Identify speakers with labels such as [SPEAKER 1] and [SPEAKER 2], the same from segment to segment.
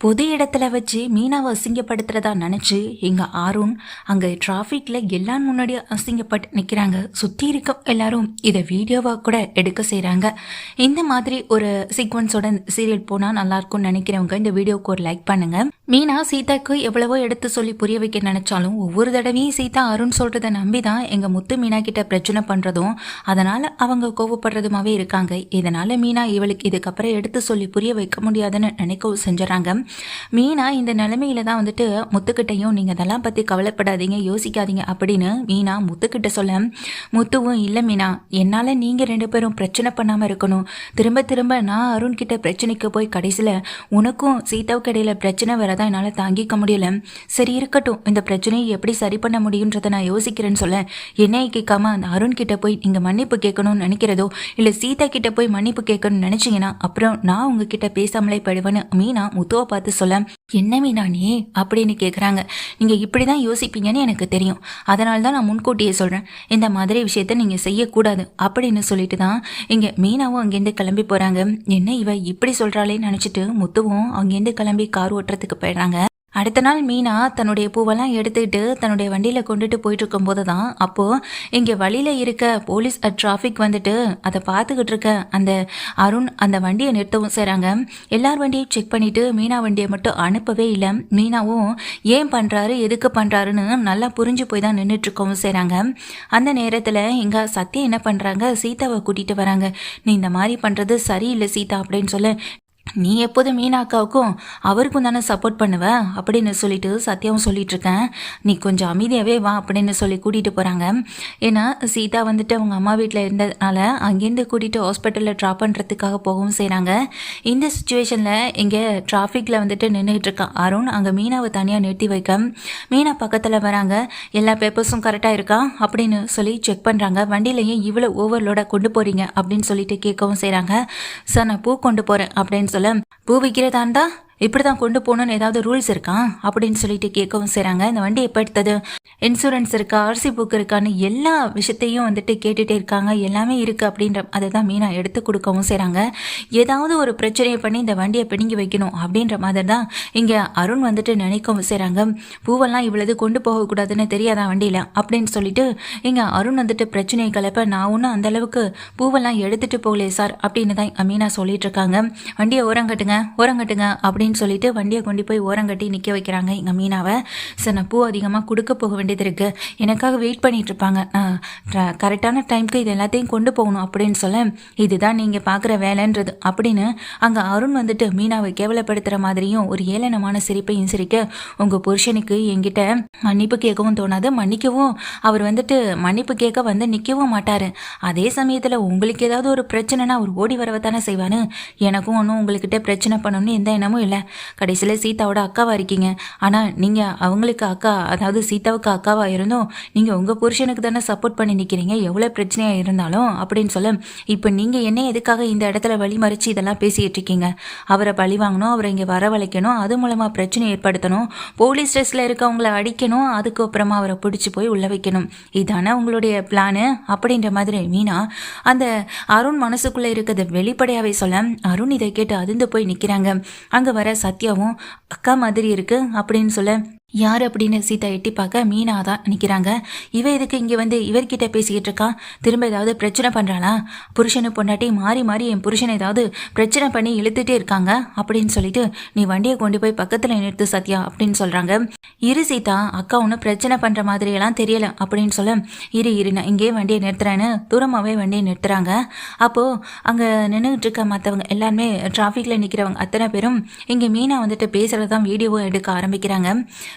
[SPEAKER 1] பொது இடத்துல வச்சு மீனாவை அசிங்கப்படுத்துறதா நினச்சி எங்கள் ஆருண் அங்கே டிராஃபிக்கில் எல்லாம் முன்னாடி அசிங்கப்பட்டு நிற்கிறாங்க சுற்றி இருக்க எல்லாரும் இதை வீடியோவாக கூட எடுக்க செய்கிறாங்க இந்த மாதிரி ஒரு சீக்வன்ஸோட சீரியல் போனால் நல்லாயிருக்கும்னு நினைக்கிறவங்க இந்த வீடியோவுக்கு ஒரு லைக் பண்ணுங்கள் மீனா சீதாக்கு எவ்வளவோ எடுத்து சொல்லி புரிய வைக்க நினச்சாலும் ஒவ்வொரு தடவையும் சீதா அருண் சொல்கிறத நம்பி தான் எங்கள் முத்து மீனா கிட்ட பிரச்சனை பண்ணுறதும் அதனால் அவங்க கோவப்படுறதுமாவே இருக்காங்க. இதனால் மீனா இவளுக்கு இதுக்கப்புறம் எடுத்து சொல்லி புரிய வைக்க முடியாதுன்னு நினைக்கவும் செஞ்சுறாங்க. மீனா இந்த நிலைமையில தான் வந்துட்டு முத்துக்கிட்டையும் நீங்க அதெல்லாம் பத்தி கவலைப்படாதீங்க யோசிக்காதீங்க அப்படின்னு மீனா முத்துக்கிட்ட சொல்ல முத்துவும் இல்லை மீனா என்னால நீங்க ரெண்டு பேரும் பிரச்சனை பண்ணாம இருக்கணும். திரும்ப திரும்ப நான் அருண் கிட்ட பிரச்சனைக்கு போய் கடைசியில உனக்கும் சீதாவுக்கு இடையில பிரச்சனை வரதான் என்னால் தாங்கிக்க முடியல. சரி இருக்கட்டும். இந்த பிரச்சனையை எப்படி சரி பண்ண முடியுன்றதை நான் யோசிக்கிறேன்னு சொல்ல என்னையை கேட்காம அந்த அருண் கிட்ட போய் நீங்க மன்னிப்பு கேட்கணும்னு நினைக்கிறதோ இல்ல சீதா கிட்ட போய் மன்னிப்பு கேட்கணும்னு நினைச்சீங்கன்னா அப்புறம் நான் உங்ககிட்ட பேசாமலே போயிடுவேன்னு மீனா முத்துவை பார்த்து சொல்ல என்ன மீனானே அப்படின்னு கேட்குறாங்க நீங்கள் இப்படி தான் யோசிப்பீங்கன்னு எனக்கு தெரியும். அதனால தான் நான் முன்கூட்டியே சொல்கிறேன் இந்த மாதிரி விஷயத்த நீங்கள் செய்யக்கூடாது அப்படின்னு சொல்லிட்டு தான் இங்கே மீனாவும் அங்கேருந்து கிளம்பி போகிறாங்க என்ன இவ இப்படி சொல்கிறாளேன்னு நினச்சிட்டு முத்துவும் அங்கேருந்து கிளம்பி கார் ஓட்டுறதுக்கு போயிடுறாங்க. அடுத்த நாள் மீனா தன்னுடைய பூவெல்லாம் எடுத்துக்கிட்டு தன்னுடைய வண்டியில் கொண்டுட்டு போயிட்டு இருக்கும்போது தான் அப்போது இங்கே வழியில் இருக்க போலீஸ் டிராஃபிக் வந்துட்டு அதை பார்த்துக்கிட்டு இருக்க அந்த அருண் அந்த வண்டியை நிறுத்தவும் செய்கிறாங்க எல்லார் வண்டியும் செக் பண்ணிவிட்டு மீனா வண்டியை மட்டும் அனுப்பவே இல்லை. மீனாவும் ஏன் பண்ணுறாரு எதுக்கு பண்ணுறாருன்னு நல்லா புரிஞ்சு போய் தான் நின்றுட்டுருக்கவும் செய்கிறாங்க அந்த நேரத்தில் இங்கே சத்யா என்ன பண்ணுறாங்க சீதாவை கூட்டிகிட்டு வராங்க. நீ இந்த மாதிரி பண்ணுறது சரியில்லை சீதா அப்படின்னு சொல்ல நீ எப்போதும் மீனாக்காவுக்கும் அவருக்கும் தானே சப்போர்ட் பண்ணுவ? அப்படின்னு சொல்லிட்டு சத்யாவும் சொல்லிகிட்ருக்கேன் நீ கொஞ்சம் அமைதியாகவே வா அப்படின்னு சொல்லி கூட்டிகிட்டு போகிறாங்க ஏன்னா சீதா வந்துட்டு அவங்க அம்மா வீட்டில் இருந்ததுனால அங்கேருந்து கூட்டிகிட்டு ஹாஸ்பிட்டலில் ட்ராப் பண்ணுறதுக்காக போகவும் செய்கிறாங்க இந்த சுச்சுவேஷனில் இங்கே டிராஃபிக்கில் வந்துட்டு நின்றுட்டு இருக்கான் அருண் அங்கே மீனாவை தனியாக நிறுத்தி வைக்க. மீனா பக்கத்தில் வராங்க. எல்லா பேப்பர்ஸும் கரெக்டாக இருக்கா? அப்படின்னு சொல்லி செக் பண்ணுறாங்க வண்டியிலையும் இவ்வளோ ஓவர்லோட கொண்டு போகிறீங்க அப்படின்னு சொல்லிட்டு கேட்கவும் செய்கிறாங்க சார் நான் பூ கொண்டு போகிறேன் அப்படின்னு சொல்ல பூ வைக்கிறதாண்டா இப்படி தான் கொண்டு போகணும்னு ஏதாவது ரூல்ஸ் இருக்கா? அப்படின்னு சொல்லிட்டு கேட்கவும் செய்கிறாங்க இந்த வண்டி எப்போ எடுத்தது? இன்சூரன்ஸ் இருக்கா? ஆர்சி புக் இருக்கான்னு எல்லா விஷயத்தையும் வந்துட்டு கேட்டுகிட்டே இருக்காங்க. எல்லாமே இருக்குது அப்படின்ற அதை தான் மீனாக எடுத்து கொடுக்கவும் செய்கிறாங்க ஏதாவது ஒரு பிரச்சனையை பண்ணி இந்த வண்டியை பிடுங்கி வைக்கணும் அப்படின்ற மாதிரி தான் இங்கே அருண் வந்துட்டு நினைக்கவும் செய்கிறாங்க பூவெல்லாம் இவ்வளவு கொண்டு போகக்கூடாதுன்னு தெரியாதா வண்டியில்? அப்படின்னு சொல்லிட்டு இங்கே அருண் வந்துட்டு பிரச்சனையை கலப்ப நான் ஒன்றும் அந்தளவுக்கு பூவெல்லாம் எடுத்துகிட்டு போகலையே சார் அப்படின்னு தான் மீனா சொல்லிட்டு இருக்காங்க. வண்டியை ஓரங்கட்டுங்க ஓரங்கட்டுங்க அப்படின்னு அப்படின்னு சொல்லிட்டு வண்டியை கொண்டு போய் ஓரங்கட்டி நிற்க வைக்கிறாங்க எங்கள் மீனாவை. சார் நான் பூ அதிகமாக கொடுக்க போக வேண்டியது இருக்குது எனக்காக வெயிட் பண்ணிகிட்ருப்பாங்க இருப்பாங்க. நான் கரெக்டான டைமுக்கு இது எல்லாத்தையும் கொண்டு போகணும் அப்படின்னு சொல்ல இதுதான் நீங்கள் பார்க்குற வேலைன்றது. அப்படின்னு அங்கே அருண் வந்துட்டு மீனாவை கேவலப்படுத்துகிற மாதிரியும் ஒரு ஏளனமான சிரிப்பையும் சிரிக்க உங்கள் புருஷனுக்கு என்கிட்ட மன்னிப்பு கேட்கவும் தோணாது மன்னிக்கவும். அவர் வந்துட்டு மன்னிப்பு கேட்க வந்து நிற்கவும் மாட்டார். அதே சமயத்தில் உங்களுக்கு ஏதாவது ஒரு பிரச்சனைனா அவர் ஓடி வரவை தானே செய்வானு எனக்கும் ஒன்றும் உங்கள்கிட்ட பிரச்சனை பண்ணணும்னு எந்த எண்ணமும் இல்லை. கடைசியில் சீதாவோட அக்காவாக இருக்கீங்க. ஆனால் நீங்கள் அவங்களுக்கு அக்கா அதாவது சீதாவுக்கு அக்காவாக இருந்தும் நீங்கள் உங்கள் புருஷனுக்கு தானே சப்போர்ட் பண்ணி நிற்கிறீங்க எவ்வளோ பிரச்சனையாக இருந்தாலும் அப்படின்னு சொல்ல இப்போ நீங்கள் என்ன எதுக்காக இந்த இடத்துல வழி மறித்து இதெல்லாம் பேசிகிட்டு இருக்கீங்க? அவரை பழி வாங்கணும் அவரை இங்கே வரவழைக்கணும் அது மூலமாக பிரச்சனை ஏற்படுத்தணும். போலீஸ் ஸ்ட்ரெஸ்ஸில் இருக்கவங்கள அடிக்கணும் அதுக்கப்புறமா அவரை பிடிச்சி போய் உள்ள வைக்கணும். இதானே உங்களுடைய பிளானு அப்படின்ற மாதிரி மீனா அந்த அருண் மனசுக்குள்ளே இருக்கிறத வெளிப்படையாகவே சொல்ல அருண் இதை கேட்டு அதிர்ந்து போய் நிற்கிறாங்க அங்கே வர சத்யாவும் அக்கா மாதிரி இருக்கு அப்படின்னு சொல்ல யார் அப்படின்னு சீதா எட்டி பார்க்க மீனா தான் நிற்கிறாங்க இவ இதுக்கு இங்கே வந்து இவர்கிட்ட பேசிக்கிட்டு இருக்கா? திரும்ப ஏதாவது பிரச்சனை பண்ணுறாளா புருஷனு பொண்டாட்டி மாறி மாறி என் புருஷனை ஏதாவது பிரச்சனை பண்ணி இழுத்துட்டே இருக்காங்க அப்படின்னு சொல்லிட்டு நீ வண்டியை கொண்டு போய் பக்கத்தில் நிறுத்து சத்யா அப்படின்னு சொல்கிறாங்க இரு சீதா அக்கா ஒன்றும் பிரச்சனை பண்ணுற மாதிரியெல்லாம் தெரியல அப்படின்னு சொல்ல இரு இரு நான் இங்கேயே வண்டியை நிறுத்துறேன்னு தூரமாகவே வண்டியை நிறுத்துறாங்க. அப்போது அங்கே நின்றுட்டு இருக்க மற்றவங்க எல்லாருமே டிராஃபிக்கில் நிற்கிறவங்க அத்தனை பேரும் இங்கே மீனா வந்துட்டு பேசுகிறது தான் வீடியோவும் எடுக்க ஆரம்பிக்கிறாங்க.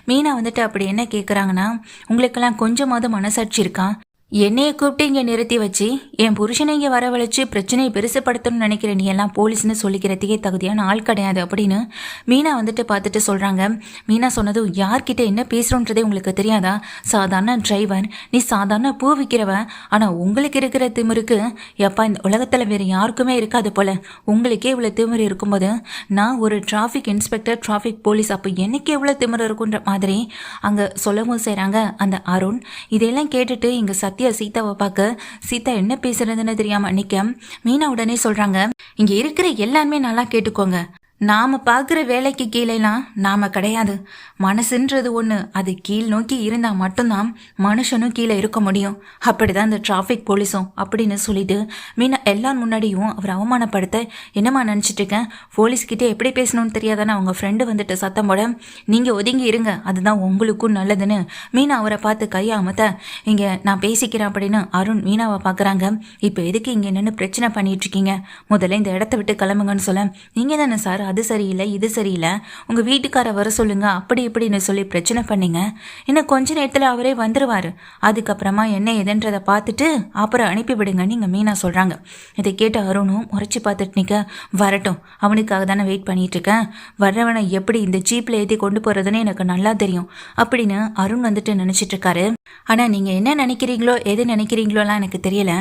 [SPEAKER 1] மீனா வந்துட்டு அப்படி என்ன கேட்குறாங்கன்னா உங்களுக்கெல்லாம் கொஞ்சமாவது மனசாட்சி இருக்கா? என்னைய கூப்பிட்டு இங்கே நிறுத்தி வச்சு என் புருஷனை இங்கே வரவழைச்சு பிரச்சனையை பெருசுப்படுத்தணும்னு நினைக்கிற நீ எல்லாம் போலீஸ்னு சொல்லிக்கிறதுக்கே தகுதியான ஆள் கிடையாது அப்படின்னு மீனா வந்துட்டு பார்த்துட்டு சொல்கிறாங்க மீனா சொன்னது யார்கிட்ட என்ன பேசுகிறோன்றதே உங்களுக்கு தெரியாதா? சாதாரண டிரைவர் நீ சாதாரண பூ விற்கிறவன் ஆனால் உங்களுக்கு இருக்கிற திமிருக்கு எப்பா இந்த உலகத்தில் வேறு யாருக்குமே இருக்காது போல. உங்களுக்கே இவ்வளோ திமிரு இருக்கும்போது நான் ஒரு டிராஃபிக் இன்ஸ்பெக்டர் டிராஃபிக் போலீஸ் அப்போ எனக்கு எவ்வளோ திமிர் இருக்குன்ற மாதிரி அங்கே சொல்லவும் செய்கிறாங்க அந்த அருண். இதெல்லாம் கேட்டுட்டு இங்கே சத் சத்யா சீதாவை பார்க்க? சீதா என்ன பேசுறதுன்னு தெரியாம நிக்க. மீனா உடனே சொல்றாங்க இங்க இருக்கிற எல்லாருமே நல்லா கேட்டுக்கோங்க. நாம பார்க்குற வேலைக்கு கீழேலாம் நாம கிடையாது. மனசுன்றது ஒன்று அது கீழ் நோக்கி இருந்தால் மட்டும்தான் மனுஷனும் கீழே இருக்க முடியும். அப்படிதான் இந்த டிராஃபிக் போலீஸும் அப்படின்னு சொல்லிட்டு மீனா எல்லார் முன்னாடியும் அவர் அவமானப்படுத்த என்னம்மா நினச்சிட்டு இருக்கேன்? போலீஸ்கிட்ட எப்படி பேசணும்னு தெரியாதானே அவங்க ஃப்ரெண்டு வந்துட்டு சத்தம் போட நீங்கள் ஒதுங்கி இருங்க அதுதான் உங்களுக்கும் நல்லதுன்னு. மீனா அவரை பார்த்து கையை அமத்த இங்கே நான் பேசிக்கிறேன் அப்படின்னு அருண் மீனாவை பார்க்குறாங்க. இப்போ எதுக்கு இங்கே நின்று பிரச்சனை பண்ணிட்டு இருக்கீங்க? முதல்ல இந்த இடத்த விட்டு கிளம்புங்கன்னு சொல்ல நீங்கள் தானே சார் அது சரியில்லை இது சரியில்லை. உங்கள் வீட்டுக்கார வர சொல்லுங்க. அப்படி இப்படின்னு சொல்லி பிரச்சனை பண்ணிங்க. இன்னும் கொஞ்ச நேரத்தில் அவரே வந்துடுவார் அதுக்கப்புறமா என்ன எதுன்றதை பார்த்துட்டு அப்புறம் அனுப்பி விடுங்கன்னு இங்கே மீனா சொல்கிறாங்க இதை கேட்ட அருணும் முறைச்சி பார்த்துட்டு நிற்க வரட்டும். அவனுக்காக தானே வெயிட் பண்ணிகிட்ருக்கேன் வர்றவனை எப்படி இந்த ஜீப்பில் ஏற்றி கொண்டு போகிறதுன்னு எனக்கு நல்லா தெரியும். அப்படின்னு அருண் வந்துட்டு நினச்சிட்டு இருக்காரு. ஆனால் நீங்கள் என்ன நினைக்கிறீங்களோ எது நினைக்கிறீங்களோலாம் எனக்கு தெரியல.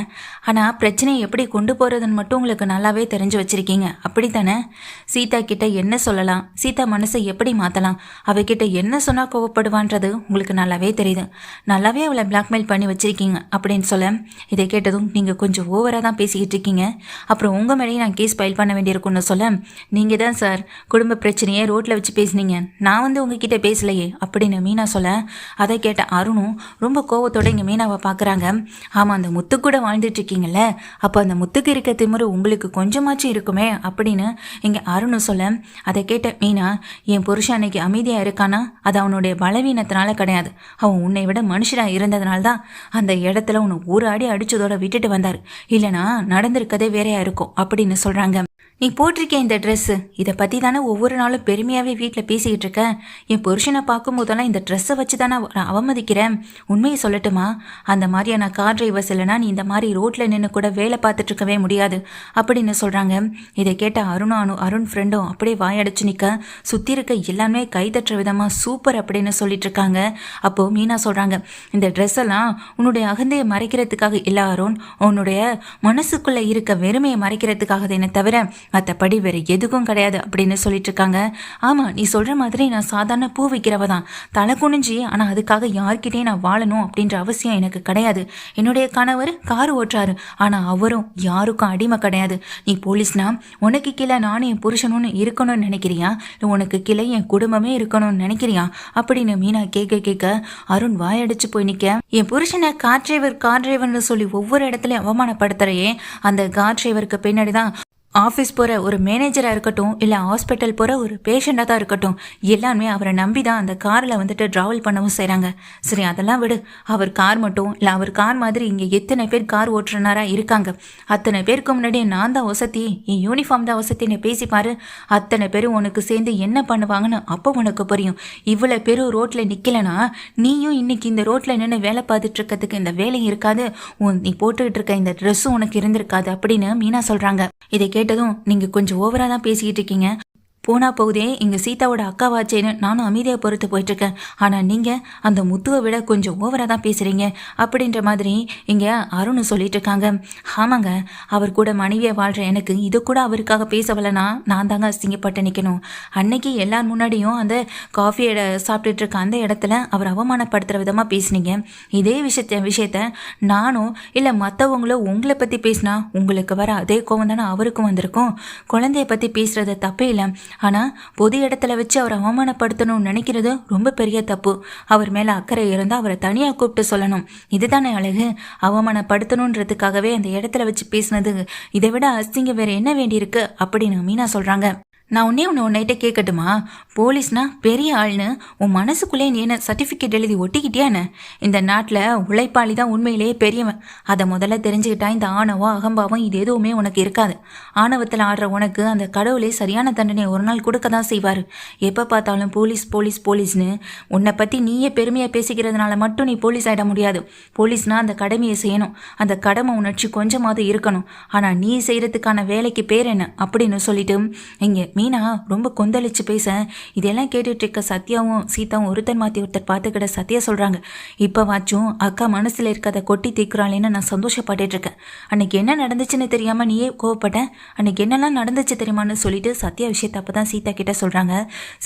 [SPEAKER 1] ஆனால் பிரச்சனையை எப்படி கொண்டு போகிறதுன்னு மட்டும் உங்களுக்கு நல்லாவே தெரிஞ்சு வச்சுருக்கீங்க. அப்படி தானே சீதா கிட்ட என்ன சொல்லலாம்? சீதா மனசை எப்படி மாற்றலாம் அவகிட்ட என்ன சொன்னால் கோவப்படுவான்றது உங்களுக்கு நல்லாவே தெரியுது. நல்லாவே அவளை பிளாக்மெயில் பண்ணி வச்சிருக்கீங்க அப்படின்னு சொல்ல இதை கேட்டதும் நீங்கள் கொஞ்சம் ஓவராக தான் பேசிக்கிட்டு இருக்கீங்க. அப்புறம் உங்கள் மேலேயும் நான் கேஸ் ஃபைல் பண்ண வேண்டியிருக்கும்னு சொல்ல நீங்கள் தான் சார் குடும்ப பிரச்சனையை ரோட்டில் வச்சு பேசுனீங்க. நான் வந்து உங்ககிட்ட பேசலையே அப்படின்னு மீனா சொல்ல அதை கேட்ட அருணும் ரொம்ப கோவத்தோட இங்கே மீனாவை பார்க்குறாங்க ஆமாம் அந்த முத்து கூட வாழ்ந்துட்டு இருக்கீங்கல்ல அப்போ அந்த முத்துக்கு இருக்க திமுறை உங்களுக்கு கொஞ்சமாச்சும் இருக்குமே அப்படின்னு இங்கே அருணும் சொல்ல அதை கேட்ட மீனா என் புருஷன் அன்னைக்கு அமைதியாக இருக்கானா? அது அவனுடைய பலவீனத்தினால கிடையாது. அவன் உன்னை விட மனுஷனாக இருந்ததுனால தான் அந்த இடத்துல உன்னை ஒரு அடி அடிச்சதோட விட்டுட்டு வந்தார். இல்லைனா நடந்திருக்கதே வேறையா இருக்கும் அப்படின்னு சொல்கிறாங்க நீ போட்டிருக்க இந்த ட்ரெஸ்ஸு இதை பற்றி தானே ஒவ்வொரு நாளும் பெருமையாகவே வீட்டில் பேசிக்கிட்டு இருக்க. என் புருஷனை பார்க்கும்போதெல்லாம் இந்த ட்ரெஸ்ஸை வச்சு தானே நான் அவமதிக்கிறேன். உண்மையை சொல்லட்டுமா? அந்த மாதிரியான கார் டிரைவர்ஸ் இல்லைனா நீ இந்த மாதிரி ரோட்டில் நின்று கூட வேலை பார்த்துட்டு இருக்கவே முடியாது. அப்படின்னு சொல்கிறாங்க இதை கேட்ட அருண் அனு அருண் ஃப்ரெண்டும் அப்படியே வாயடைச்சு நிற்க சுற்றி இருக்க எல்லாமே கைதட்டுற விதமாக சூப்பர் அப்படின்னு சொல்லிட்டு இருக்காங்க. அப்போது மீனா சொல்கிறாங்க இந்த ட்ரெஸ் எல்லாம் உன்னுடைய அகந்தையை மறைக்கிறதுக்காக இல்லை அருண். உன்னுடைய மனசுக்குள்ளே இருக்க வெறுமையை மறைக்கிறதுக்காக என்ன தவிர மற்றபடி வேற எதுக்கும் கிடையாது அப்படின்னு சொல்லிட்டு இருக்காங்க ஆமாம் நீ சொல்கிற மாதிரி நான் சாதாரண பூ வைக்கிறவ தான் தலை குனிஞ்சி ஆனால் அதுக்காக யார்கிட்டயும் நான் வாழணும் அப்படின்ற அவசியம் எனக்கு கிடையாது. என்னுடைய கணவர் கார் ஓட்டுறாரு ஆனால் அவரும் யாருக்கும் அடிமை கிடையாது. நீ போலீஸ்னா உனக்கு கீழே நானும் என் புருஷனும்னு இருக்கணும்னு நினைக்கிறியா? இல்லை உனக்கு கீழே என் குடும்பமே இருக்கணும்னு நினைக்கிறியா? அப்படின்னு மீனா கேட்க கேட்க அருண் வாயடிச்சு போய் நிற்க என் புருஷனை கார் டிரைவர் கார் டிரைவர்னு சொல்லி ஒவ்வொரு இடத்துலையும் அவமானப்படுத்துறையே. அந்த கார் டிரைவருக்கு பின்னாடி தான் ஆஃபீஸ் போகிற ஒரு மேனேஜராக இருக்கட்டும் இல்லை ஹாஸ்பிட்டல் போகிற ஒரு பேஷண்ட்டாக தான் இருக்கட்டும் எல்லாருமே அவரை நம்பி தான் அந்த காரில் வந்துட்டு ட்ராவல் பண்ணவும் செய்கிறாங்க சரி அதெல்லாம் விடு. அவர் கார் மட்டும் இல்லை அவர் கார் மாதிரி இங்கே எத்தனை பேர் கார் ஓட்டுறனாராக இருக்காங்க. அத்தனை பேருக்கு முன்னாடி நான் தான் வசதி என் யூனிஃபார்ம் தான் வசதின்னு பேசிப்பாரு அத்தனை பேரும் உனக்கு சேர்ந்து என்ன பண்ணுவாங்கன்னு அப்போ உனக்கு புரியும். இவ்வளோ பேரும் ரோட்டில் நிற்கலனா நீயும் இன்னைக்கு இந்த ரோட்டில் நின்று வேலை பார்த்துட்டு இருக்கிறதுக்கு இந்த வேலையும் இருக்காது. உன் நீ போட்டுக்கிட்டு இருக்க இந்த ட்ரெஸ்ஸும் உனக்கு இருந்திருக்காது அப்படின்னு மீனா சொல்கிறாங்க இதை கேட்டதும் நீங்கள் கொஞ்சம் ஓவராக தான் பேசிக்கிட்டு இருக்கீங்க. போனா போகுதே இங்கே சீதாவோட அக்காவாச்சேன்னு நானும் அமைதியாக பொறுத்து போயிட்டுருக்கேன். ஆனால் நீங்கள் அந்த முத்துவை விட கொஞ்சம் ஓவராக தான் பேசுகிறீங்க அப்படின்ற மாதிரி இங்கே அருண் சொல்லிட்டு இருக்காங்க ஆமாங்க அவர் கூட மனைவியை வாழ்கிற எனக்கு இது கூட அவருக்காக பேசவலனா நான் தாங்க அசிங்கப்பட்டு நிற்கணும் அன்னைக்கு எல்லார் முன்னாடியும் அந்த காஃபி சாப்பிட்டுட்டு இருக்க அந்த இடத்துல அவர் அவமானப்படுத்துகிற விதமாக பேசுனீங்க. இதே விஷயத்த விஷயத்த நானும் இல்லை மற்றவங்களோ உங்களை பற்றி பேசினா உங்களுக்கு வர அதே கோவம் தானே அவருக்கும் வந்திருக்கும். குழந்தைய பற்றி பேசுகிறது தப்பே இல்லை. ஆனால் பொது இடத்துல வச்சு அவரை அவமானப்படுத்தணும்னு நினைக்கிறது ரொம்ப பெரிய தப்பு. அவர் மேலே அக்கறை இருந்தால் அவரை தனியாக கூப்பிட்டு சொல்லணும். இதுதானே அழகு? அவமானப்படுத்தணுன்றதுக்காகவே அந்த இடத்துல வச்சு பேசினது. இதை விட அசிங்க வேற என்ன வேண்டியிருக்கு? அப்படின்னு மீனா சொல்கிறாங்க நான் உன்னே ஒன்று உன்னைகிட்ட கேட்கட்டுமா? போலீஸ்னா பெரிய ஆள்னு உன் மனசுக்குள்ளே நீ என்ன சர்டிஃபிகேட் எழுதி ஒட்டிக்கிட்டியான்னு இந்த நாட்டில் உழைப்பாளி தான் உண்மையிலேயே பெரியவன். அதை முதல்ல தெரிஞ்சுக்கிட்டா இந்த ஆணவம் அகம்பாவம் இது எதுவுமே உனக்கு இருக்காது. ஆணவத்தில் ஆடுற உனக்கு அந்த கடவுளே சரியான தண்டனை ஒரு நாள் கொடுக்க தான் செய்வார். எப்போ பார்த்தாலும் போலீஸ் போலீஸ் போலீஸ்னு உன்னை பற்றி நீயே பெருமையாக பேசிக்கிறதுனால மட்டும் நீ போலீஸ் ஆகிட முடியாது. போலீஸ்னா அந்த கடமையை செய்யணும். அந்த கடமை உணர்ச்சி கொஞ்சமாவது இருக்கணும். ஆனால் நீ செய்கிறதுக்கான வேலைக்கு பேர் என்ன அப்படின்னு சொல்லிட்டு இங்கே மீனா ரொம்ப கொந்தளிச்சு பேச. இதெல்லாம் கேட்டுட்டு இருக்க சத்யாவும் சீதாவும் ஒருத்தர் மாற்றி ஒருத்தர் பார்த்துக்கிட்ட சத்யா சொல்கிறாங்க இப்போ வாச்சும் அக்கா மனசில் இருக்கிறத கொட்டி தீக்குறாளேன்னு நான் சந்தோஷப்பட்டுட்டு இருக்கேன். அன்னைக்கு என்ன நடந்துச்சுன்னு தெரியாமல் நீயே கோவப்பட்டேன் அன்னைக்கு என்னெல்லாம் நடந்துச்சு தெரியுமான்னு சொல்லிட்டு சத்யா விஷயத்தை அப்போ தான் சீதா கிட்ட சொல்கிறாங்க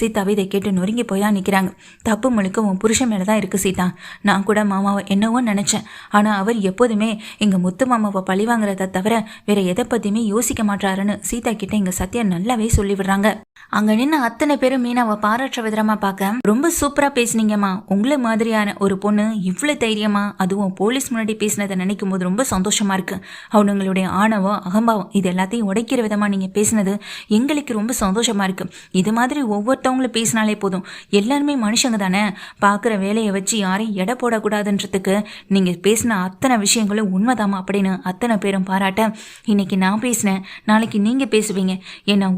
[SPEAKER 1] சீதாவை இதை கேட்டு நொறுங்கி போயா நிற்கிறாங்க தப்பு முழுக்க உன் புருஷன் மேலே தான் இருக்குது சீதா. நான் கூட மாமாவை என்னவோ நினச்சேன். ஆனால் அவர் எப்போதுமே எங்கள் முத்து மாமாவை பழி வாங்குறத தவிர வேற எதை பற்றியுமே யோசிக்க மாட்டாருன்னு சீதா கிட்ட எங்கள் சத்யா நல்லாவே சொல்லி விடுறாங்க. அங்க நின்று அத்தனை பேரும் மீனாவை பாராட்டுற விதமா பார்க்க ரொம்ப சூப்பரா பேசுனீங்கம்மா. உங்களை மாதிரியான ஒரு பொண்ணு இவ்வளவு தைரியமா அதுவும் போலீஸ் முன்னாடி பேசினதை நினைக்கும் போது ரொம்ப சந்தோஷமா இருக்கு. அவனுங்களுடைய ஆணவம் அகம்பாவம் இது எல்லாத்தையும் உடைக்கிற விதமா நீங்க பேசினது எங்களுக்கு ரொம்ப சந்தோஷமா இருக்கு. இது மாதிரி ஒவ்வொருத்தவங்களும் பேசினாலே போதும். எல்லாருமே மனுஷங்க தானே. பார்க்குற வேலையை வச்சு யாரையும் எடை போடக்கூடாதுன்றதுக்கு நீங்க பேசின அத்தனை விஷயங்களும் உண்மைதாமா அப்படின்னு அத்தனை பேரும் பாராட்ட இன்னைக்கு நான் பேசினேன். நாளைக்கு நீங்க பேசுவீங்க. ஏன்னா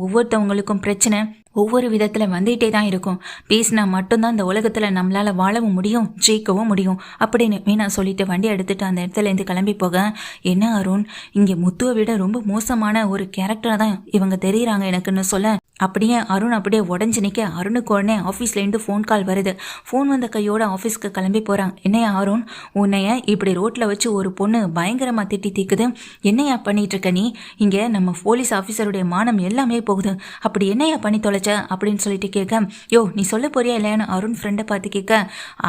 [SPEAKER 1] அவங்களுக்கும் பிரச்சனை. ஒவ்வொரு விதத்தில் வந்துகிட்டே தான் இருக்கும். பேசினா மட்டும்தான் இந்த உலகத்தில் நம்மளால் வாழவும் முடியும் ஜெயிக்கவும் முடியும். அப்படின்னு மீனா சொல்லிட்டு வண்டி எடுத்துட்டு அந்த இடத்துலேருந்து கிளம்பி போக என்ன அருண் இங்கே முத்துவை விட ரொம்ப மோசமான ஒரு கேரக்டராக தான் இவங்க தெரியுறாங்க எனக்குன்னு சொல்ல. அப்படியே அருண் அப்படியே உடஞ்சி நிற்க அருணுக்கு உடனே ஆஃபீஸ்லேருந்து ஃபோன் கால் வருது. ஃபோன் வந்த கையோட ஆஃபீஸ்க்கு கிளம்பி போகிறான் என்னையா அருண் உன்னைய இப்படி ரோட்டில் வச்சு ஒரு பொண்ணு பயங்கரமாக திட்டி தீக்குது. என்னையா பண்ணிட்டு இருக்க நீ? இங்கே நம்ம போலீஸ் ஆஃபீஸருடைய மானம் எல்லாமே போகுது. அப்படி என்னையா பண்ணி தொலைச்ச அப்படின்னு சொல்லிட்டு கேட்க யோ நீ சொல்ல போறியா இல்லையான்னு அருண் ஃப்ரெண்டை பார்த்து கேட்க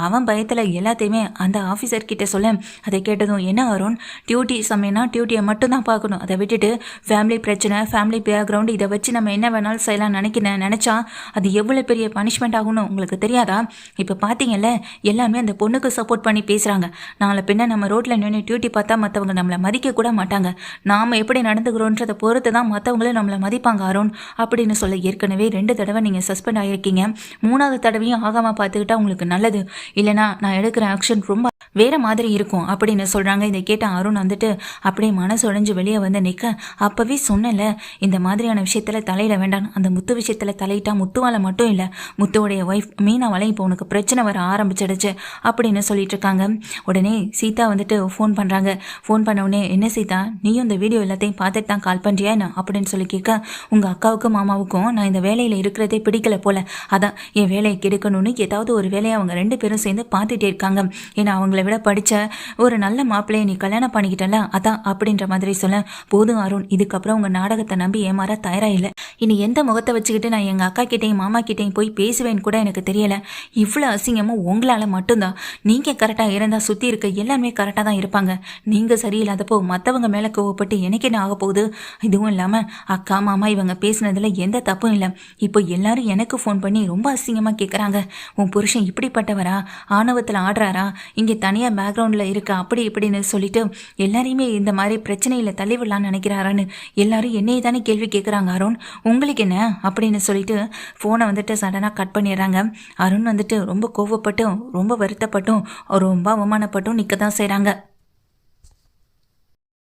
[SPEAKER 1] அவன் பயத்தில் எல்லாத்தையுமே அந்த ஆஃபீஸர் கிட்ட சொல்ல. அதை கேட்டதும் என்ன அருண்? டியூட்டி சமயம்னா டியூட்டியை மட்டும்தான் பார்க்கணும். அதை விட்டுட்டு ஃபேமிலி பிரச்சனை ஃபேமிலி பேக்ரவுண்ட் இதை வச்சு நம்ம என்ன வேணாலும் செய்யலாம் நினைக்கிறேன் நினச்சா அது எவ்வளோ பெரிய பனிஷ்மெண்ட் ஆகும்னு உங்களுக்கு தெரியாதா? இப்போ பார்த்தீங்கல்ல எல்லாமே அந்த பொண்ணுக்கு சப்போர்ட் பண்ணி பேசுகிறாங்க நாளை பின்ன நம்ம ரோட்டில் நின்று டியூட்டி பார்த்தா மற்றவங்க நம்மளை மதிக்க கூட மாட்டாங்க. நாம் எப்படி நடந்துக்கிறோன்றதை பொறுத்து தான் மற்றவங்களும் நம்மளை மதிப்பாங்க அருண் அப்படின்னு சொல்ல ஏற்கனவே ரெண்டு ரெண்டு தடவை நீங்கள் சஸ்பெண்ட் ஆகியிருக்கீங்க மூணாவது தடவையும் ஆகாமல் பார்த்துக்கிட்டா உங்களுக்கு நல்லது. இல்லைனா நான் எடுக்கிற ஆக்ஷன் ரொம்ப வேற மாதிரி இருக்கும் அப்படின்னு சொல்கிறாங்க இதை கேட்ட அருண் வந்துட்டு அப்படியே மனசுடைஞ்சு வெளியே வந்து நிற்க அப்போவே சொன்னல இந்த மாதிரியான விஷயத்தில் தலையிட வேண்டாம். அந்த முத்து விஷயத்தில் தலையிட்டா முத்துவால மட்டும் இல்லை முத்துவோடைய ஒய்ஃப் மீனாவால இப்போ உனக்கு பிரச்சனை வர ஆரம்பிச்சிடுச்சு அப்படின்னு சொல்லிட்டு இருக்காங்க. உடனே சீதா வந்துட்டு ஃபோன் பண்ணுறாங்க ஃபோன் பண்ண உடனே என்ன சீதா நீயும் இந்த வீடியோ எல்லாத்தையும் பார்த்துட்டு தான் கால் பண்ணுறியா என்ன? அப்படின்னு சொல்லி கேட்க உங்கள் அக்காவுக்கும் மாமாவுக்கும் நான் இந்த வேலையில் இருக்கிறதே பிடிக்கல போல. அதான் என் வேலையை கெடுக்கணும்னு ஏதாவது ஒரு வேலையை அவங்க ரெண்டு பேரும் சேர்ந்து பார்த்துட்டே இருக்காங்க. ஏன்னா அவங்கள விட படித்த ஒரு நல்ல மாப்பிள்ளையை நீ கல்யாணம் பண்ணிக்கிட்டல அதான் அப்படின்ற மாதிரி சொல்ல போதும் அருண் இதுக்கப்புறம் உங்கள் நாடகத்தை நம்பி ஏமாற தயாராக இல்லை இனி எந்த முகத்தை வச்சுக்கிட்டு நான் எங்கள் அக்கா கிட்டேயும் மாமா கிட்டேயும் போய் பேசுவேன்னு கூட எனக்கு தெரியல. இவ்வளோ அசிங்கமும் உங்களால் மட்டும்தான். நீங்கள் கரெக்டாக இருந்தால் சுற்றி இருக்க எல்லாருமே கரெக்டாக தான் இருப்பாங்க. நீங்கள் சரியில்லாதப்போ மற்றவங்க மேலே கோவப்பட்டு எனக்கு என்ன ஆக போகுது? இதுவும் இல்லாமல் அக்கா மாமா இவங்க பேசுனதுல எந்த தப்பும் இல்லை. இப்போ எல்லாரும் எனக்கு ஃபோன் பண்ணி ரொம்ப அசிங்கமாக கேட்குறாங்க உன் புருஷன் இப்படிப்பட்டவரா? ஆணவத்தில் ஆடுறாரா? இங்கே தனியாக பேக்ரவுண்டில் இருக்க அப்படி இப்படின்னு சொல்லிட்டு எல்லாரையுமே இந்த மாதிரி பிரச்சனையில் தள்ளிவிடலான்னு நினைக்கிறாரான்னு எல்லாரும் என்னையே தானே கேள்வி கேட்குறாங்க அருண்? உங்களுக்கு என்ன? அப்படின்னு சொல்லிட்டு ஃபோனை வந்துட்டு சடனாக கட் பண்ணிடுறாங்க. அருண் வந்துட்டு ரொம்ப கோவப்பட்டும் ரொம்ப வருத்தப்பட்டும் ரொம்ப அவமானப்பட்டும் நிற்க தான் செய்கிறாங்க